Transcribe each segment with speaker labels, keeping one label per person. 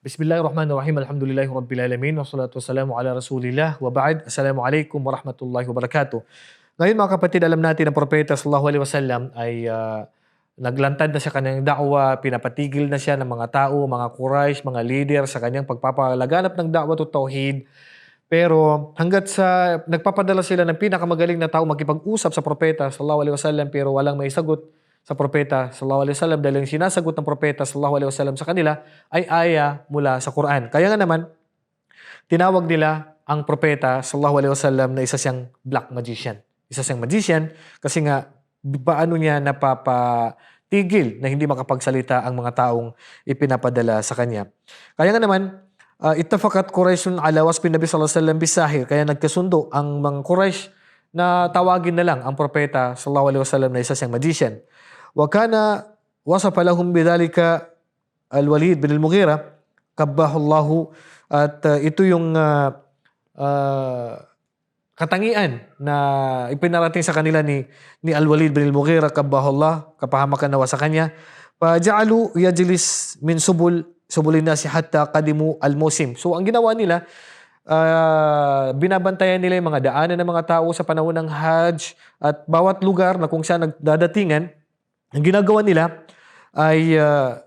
Speaker 1: Bismillahirrahmanirrahim. Alhamdulillahi Rabbil Alamin. Wassalatu wassalamu ala Rasulillah. Wa ba'd. Assalamualaikum warahmatullahi wabarakatuh. Ngayon mga kapatid, alam natin ang propeta sallallahu alaihi wasallam ay ah, naglantad na sa kanyang da'wa, pinapatigil na siya ng mga tao, mga Quraysh, mga leader sa kanyang pagpapalaganap ng da'wa to tauhid. Pero hanggat sa nagpapadala sila ng pinakamagaling na tao makipag-usap sa propeta sallallahu alaihi wasallam pero walang may sagot sa propeta sallallahu alaihi wasallam dahil yung sinasagot ng propeta sallallahu alaihi wasallam sa kanila ay aya mula sa Quran. Kaya nga naman tinawag nila ang propeta sallallahu alaihi wasallam na isa siyang black magician. Isa siyang magician kasi nga paano niya napapatigil na hindi makapagsalita ang mga taong ipinapadala sa kanya. Kaya nga naman, uh, ittafakat Qurayshun ala waspi Nabi sallallahu alaihi wasallam bisahir. Kaya nagkasundo ang mga Quraysh na tawagin na lang ang propeta sallallahu alaihi wasallam na isa siyang magician. Kana wasafa lahum bidhalika al-Walid bin al-Mughira kabbahullahu at uh, ito yung uh, uh, katangian na ipinarating sa kanila ni ni Al-Walid bin Al-Mughira. Kabbahullah kapahamakan nawa sa kanya. Faja'alu yajlis min subul subulin nasi hatta qadimu al-musim. So ang ginawa nila uh, binabantayan nila yung mga daanan ng mga tao sa panahon ng Hajj at bawat lugar na kung saan nagdadatingan ang ginagawa nila ay uh,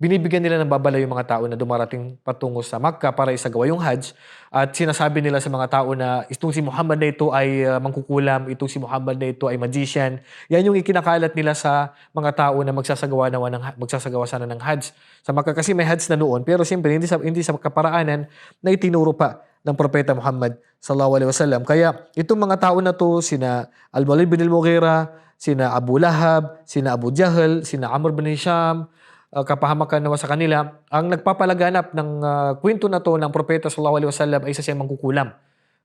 Speaker 1: binibigyan nila ng babala yung mga tao na dumarating patungo sa Makkah para isagawa yung Hajj at sinasabi nila sa mga tao na itong si Muhammad na ito ay uh, mangkukulam, itong si Muhammad na ito ay magician. Yan yung ikinakalat nila sa mga tao na magsasagawa nawa ng magsasagawa sana ng Hajj. Sa Makkah kasi may Hajj na noon pero siyempre hindi sa hindi sa kaparaanan na itinuro pa ng propeta Muhammad sallallahu alaihi wasallam. Kaya itong mga tao na to sina Al-Walid bin Al-Mughira, sina Abu Lahab, sina Abu Jahl, sina Amr bin Hisham, uh, kapahamakan nawa sa kanila, ang nagpapalaganap ng uh, kwento na to ng propeta sallallahu alaihi wasallam ay isa siyang mangkukulam.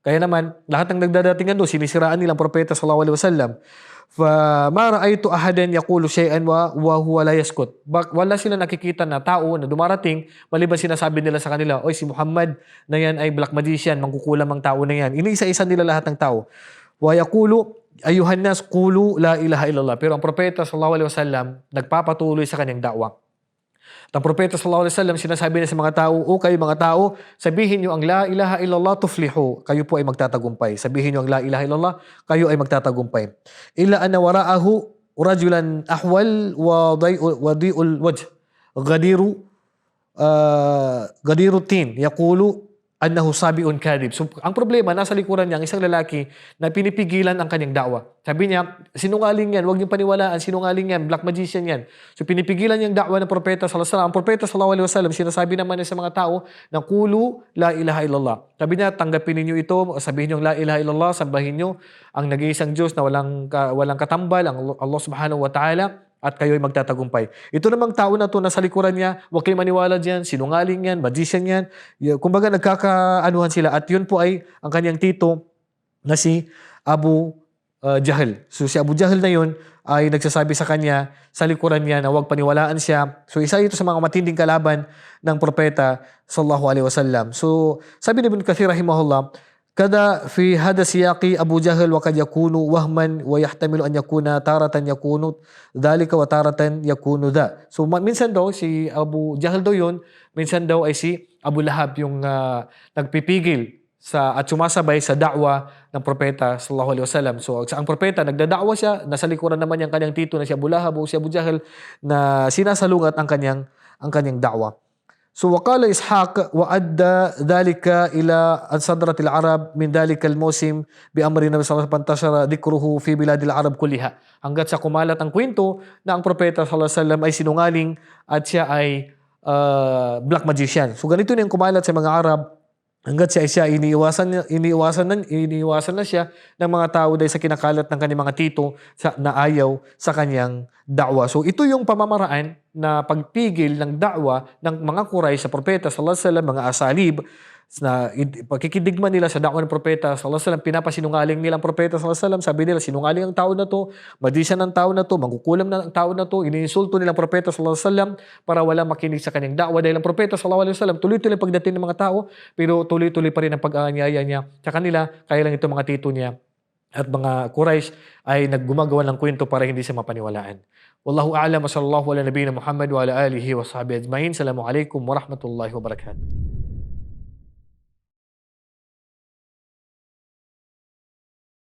Speaker 1: Kaya naman, lahat ng nagdadatingan doon, sinisiraan nilang propeta sallallahu alaihi wasallam. Fa mara'aytu ahadan yaqulu shay'an wa wa huwa la yaskut. Wala sila nakikita na tao na dumarating maliban sinasabi nila sa kanila, oy si Muhammad na yan ay black magician, mangkukulam ang tao na yan. Iniisa-isa nila lahat ng tao. Wa yaqulu ayuhan nas qulu la ilaha illallah. Pero ang propeta sallallahu alaihi wasallam nagpapatuloy sa kanyang dawang. Ang propeta sallallahu alaihi wasallam sinasabi niya sa mga tao, o kayo mga tao, sabihin niyo ang la ilaha illallah tuflihu. Kayo po ay magtatagumpay. Sabihin niyo ang la ilaha illallah, kayo ay magtatagumpay. Illa anna wara'ahu rajulan ahwal wa wadi'ul wajh. Gadiru uh, gadiru tin yaqulu annahu sabiun kadib. So, ang problema, nasa likuran niya, ang isang lalaki na pinipigilan ang kanyang da'wa. Sabi niya, sinungaling yan, huwag niyong paniwalaan, sinungaling yan, black magician yan. So, pinipigilan niyang da'wa ng propeta sallallahu alaihi wasallam. Ang propeta sallallahu alaihi wasallam, sinasabi naman niya sa mga tao na kulu la ilaha illallah. Sabi niya, tanggapin niyo ito, sabihin niyo la ilaha illallah, sambahin niyo ang nag-iisang Diyos na walang, walang katambal, ang Allah subhanahu wa ta'ala, at kayo'y magtatagumpay. Ito namang tao na to na sa likuran niya, huwag kayong maniwala diyan, sinungaling yan, magician yan. Kumbaga nagkakaanuhan sila at yun po ay ang kanyang tito na si Abu uh, Jahal. So si Abu Jahal na yun ay nagsasabi sa kanya sa likuran niya na huwag paniwalaan siya. So isa ito sa mga matinding kalaban ng propeta sallallahu alaihi wasallam. So sabi ni Ibn Kathir rahimahullah, كذا في هذا السياق أبو جهل وقد يكون وهما ويحتمل أن يكون تارة يكون ذلك وتارة يكون ذا. So minsan daw si Abu Jahal daw yun, minsan daw ay si Abu Lahab yung uh, nagpipigil sa at sumasabay sa da'wa ng propeta sallallahu alaihi wasallam. So ang propeta nagdada'wa siya, nasa likuran naman yung kanyang tito na si Abu Lahab o si Abu Jahal na sinasalungat ang kanyang ang kanyang da'wa. So وقال إسحاق وأدى ذلك إلى أن صدرت العرب من ذلك الموسم بأمر النبي صلى الله عليه وسلم انتشر ذكره في بلاد العرب كلها. Hanggat sa kumalat ang kwento na ang propeta sallallahu alaihi wasallam ay sinungaling at siya ay uh, black magician. So ganito na yung kumalat sa mga Arab Hanggat siya, siya iniiwasan, iniiwasan, na, iniiwasan na siya ng mga tao dahil sa kinakalat ng kanyang mga tito sa, na ayaw sa kanyang da'wa. So ito yung pamamaraan na pagpigil ng da'wa ng mga kuray sa propeta, sallallahu alaihi wasallam, mga asalib, na pagkikidigman nila sa dako ng propeta sallallahu alaihi wasallam pinapasinungaling nilang propeta sallallahu alaihi wasallam sabi nila sinungaling ang tao na to magician ang tao na to mangkukulam na ang tao na to iniinsulto nilang propeta sallallahu alaihi wasallam para wala makinig sa kanyang da'wa dahil ang propeta sallallahu alaihi wasallam tuloy-tuloy pagdating ng mga tao pero tuloy-tuloy pa rin ang pag-aanyaya niya sa kanila kaya lang ito mga tito niya at mga Quraysh ay naggumagawa ng kwento para hindi siya mapaniwalaan. Wallahu a'lam wa sallallahu ala nabiyina Muhammad wa ala alihi wa sahbihi ajma'in. Assalamu alaikum wa rahmatullahi wa barakatuh.